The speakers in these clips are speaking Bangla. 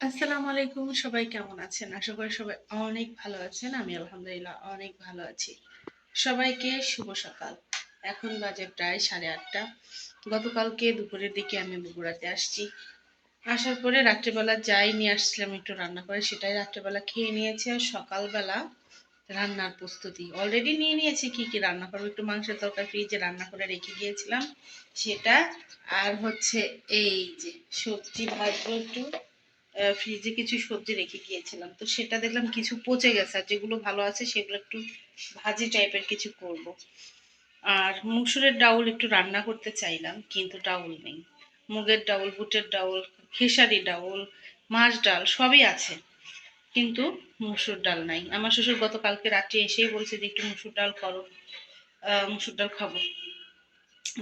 আসসালামু আলাইকুম, সবাই কেমন আছেন? আশা করি সবাই অনেক ভালো আছেন, আমি আলহামদুলিল্লাহ অনেক ভালো আছি। সবাইকে শুভ সকাল। এখন বাজে প্রায় সাড়ে আটটা। গতকালকে দুপুরের দিকে আমি বগুড়াতে আসছি। আসার পরে রাত্রেবেলা যাই, নিয়ে আসছিলাম একটু রান্না করে, সেটাই রাত্রেবেলা খেয়ে নিয়েছি আর সকালবেলা রান্নার প্রস্তুতি। অলরেডি নিয়ে নিয়েছি কি কি রান্না করব, একটু মাংসের তরকারি ফ্রিজে রান্না করে রেখে গিয়েছিলাম, সেটা আর হচ্ছে এই যে সবজি ভাজবো একটু। ফ্রিজে কিছু সবজি রেখে গিয়েছিলাম। তো সেটা দেখলাম কিছু পচে গেছে আর যেগুলো ভালো আছে সেগুলো একটু ভাজি টাইপের কিছু করব। আর মুসুরের ডাউল একটু রান্না করতে চাইলাম, কিন্তু ডাউল নেই। মুগের ডাউল, বুটের ডাউল, খেসারি ডাউল, মাছ ডাল সবই আছে, কিন্তু মুসুর ডাল নাই। আমার শ্বশুর গতকালকে রাত্রে এসেই বলছে যে, একটু মুসুর ডাল করো মুসুর ডাল খাব।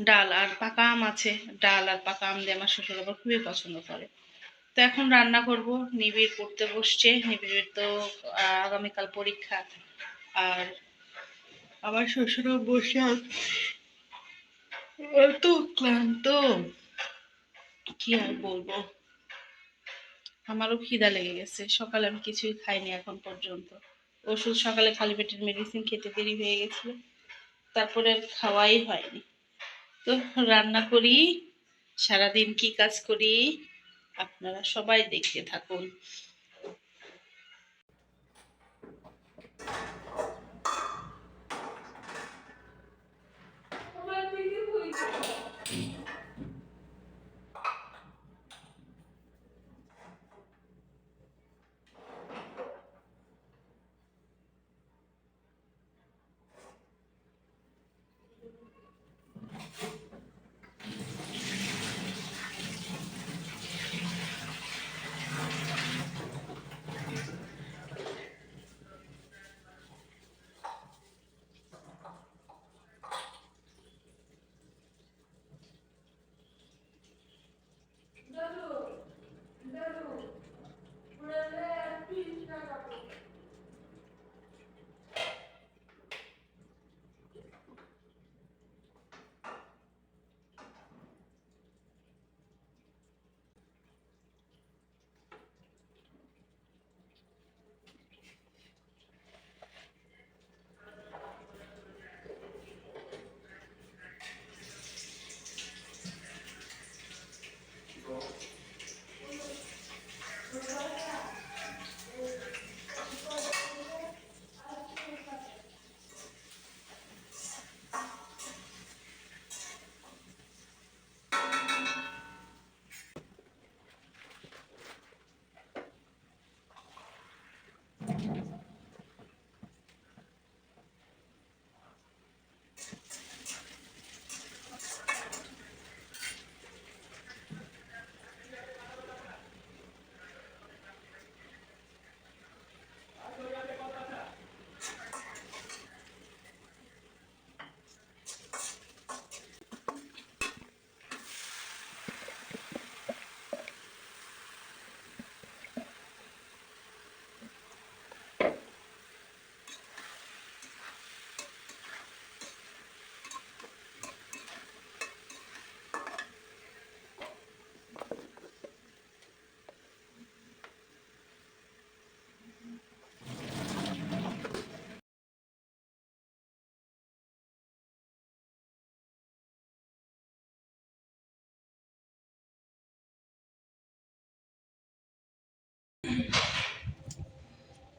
ডাল আর পাকা আম আছে, ডাল আর পাকা আম দিয়ে আমার শ্বশুর আবার খুবই পছন্দ করে। তো এখন রান্না করব। নিবিড় পড়তে বসছে। নিবিড়ের তো আগামীকাল পরীক্ষা। আর আমার শ্বশুরও বসে। এত ক্লান্ত। কি আর বলব? আমারও খিদা লেগে গেছে। সকালে আমি কিছুই খাইনি এখন পর্যন্ত। ওষুধ সকালে খালি পেটের মেডিসিন খেতে দেরি হয়ে গেছিল। তারপরে খাওয়াই হয়নি। তো রান্না করি, সারাদিন কি কাজ করি? আপনারা সবাই দেখতে থাকুন।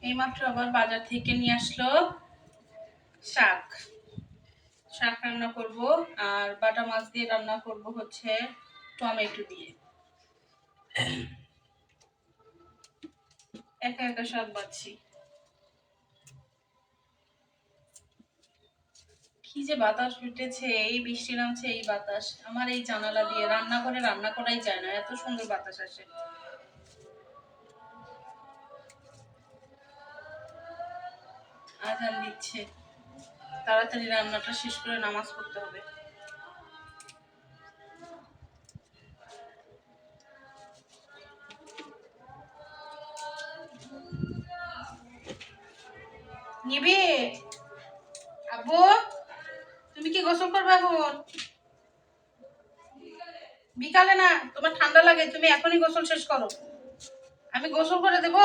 এইমাত্র আবার বাজার থেকে নিয়ে আসলো শাক। শাক রান্না করব আর বাটা মাছ দিয়ে রান্না করব হচ্ছে টমেটো দিয়ে। একা একা শাক বাচ্ছি। কি যে বাতাস উঠেছে এই বৃষ্টি নামছে, এই বাতাস। আমার এই জানালা দিয়ে রান্না করে রান্না করাই যায় না, এত সুন্দর বাতাস আসে। আজান দিচ্ছে। তাড়াতাড়ি রান্নাটা শেষ করে নামাজ পড়তে হবে। নিবি? আব্বু, তুমি কি গোসল করবে এখন? বিকালে না, তোমার ঠান্ডা লাগে, তুমি এখনই গোসল শেষ করো। আমি গোসল করে দেব?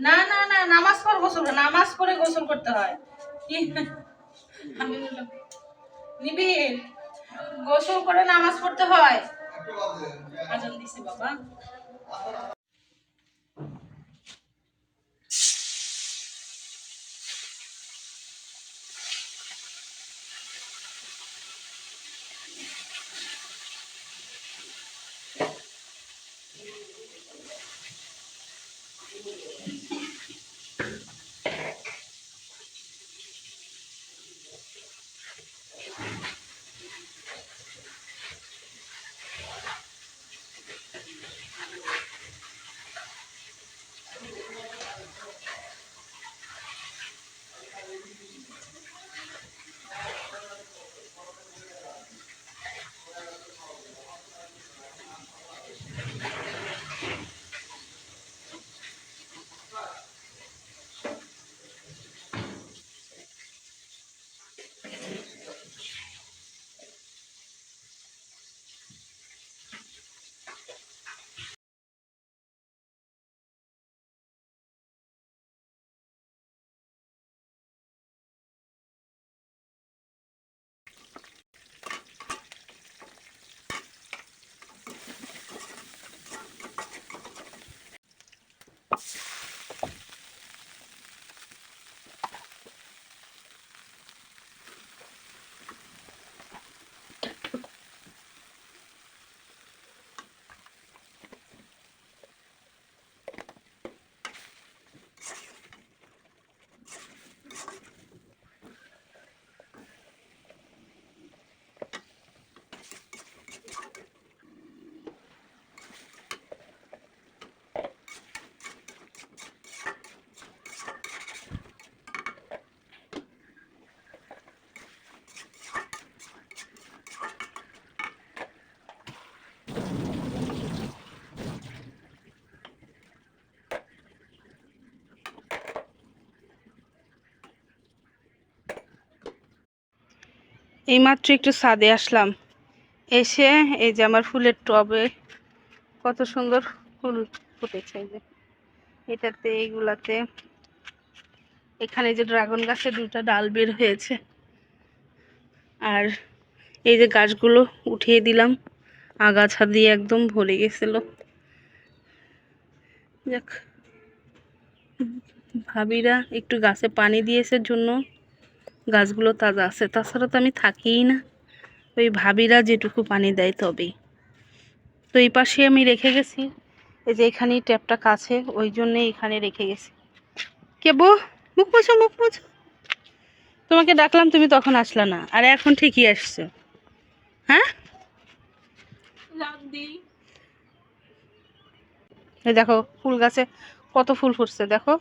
না না না নামাজ পর গোসল নামাজ পড়ে গোসল করতে হয়? আমি বললাম, গোসল করে নামাজ পড়তে হয়। আজান দিছে বাবা। এইমাত্র একটু ছাদে আসলাম। এসে এই যে আমার ফুলের টবে কত সুন্দর ফুল ফুটেছে এই যে। এটাতে এইগুলাতে এখানে যে ড্রাগন গাছের দুটা ডাল বের হয়েছে। আর এই যে গাছগুলো উঠিয়ে দিলাম, আগাছা দিয়ে একদম ভরে গেছিল। যাক, ভাবিরা একটু গাছে পানি দিয়েছে জন্য। গাছগুলো তাজা আছে, তাছাড়া তো আমি থাকিই না। ওই ভাবিরা যেটুকু পানি দেয় তবেই। তো এই পাশে আমি রেখে গেছি। এই যে এখানেই ট্যাপটা কাছে, ওই জন্যে এখানে রেখে গেছি। কে বো মুখ মুছো মুখ মুছো। তোমাকে ডাকলাম, তুমি তখন আসলা না। আর এখন ঠিকই আসছো। হ্যাঁ? দেখো, ফুল গাছে কত ফুল ফুটছে, দেখো।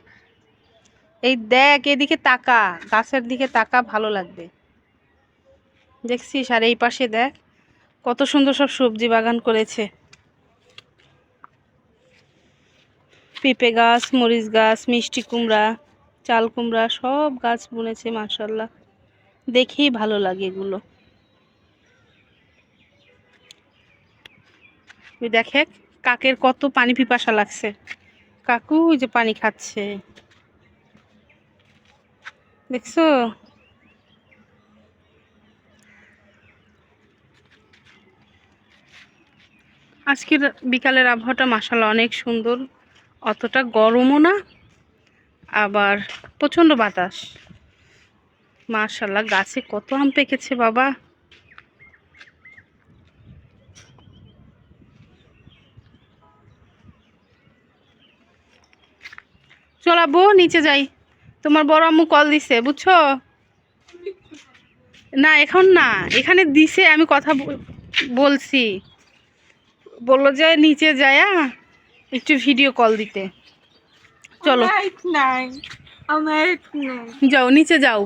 এই দেখ, এদিকে তাকা। গাছের দিকে তাকা, ভালো লাগবে। দেখছিস? আর এই পাশে দেখ, কত সুন্দর সব সবজি বাগান করেছে। পেঁপে গাছ, মরিচ গাছ, মিষ্টি কুমড়া, চাল কুমড়া, সব গাছ বুনেছে মাশাল্লাহ দেখেই ভালো লাগে এগুলো। দেখে কাকের কত পানি পিপাসা লাগছে। কাকু যে পানি খাচ্ছে। দেখছ? আজকের বিকালের আবহাওয়াটা মাসাল্লাহ অনেক সুন্দর। অতটা গরমও না, আবার প্রচণ্ড বাতাস। মাশাল্লাহ গাছে কত আম পেকেছে বাবা। চলাবো নিচে যাই। তোমার বড় আম্মু কল দিছে বুঝছ? না এখন না এখানে দিছে আমি কথা বলছি। বলল যে নিচে যায়া একটু ভিডিও কল দিতে। চলো। নাই যাও নিচে যাও।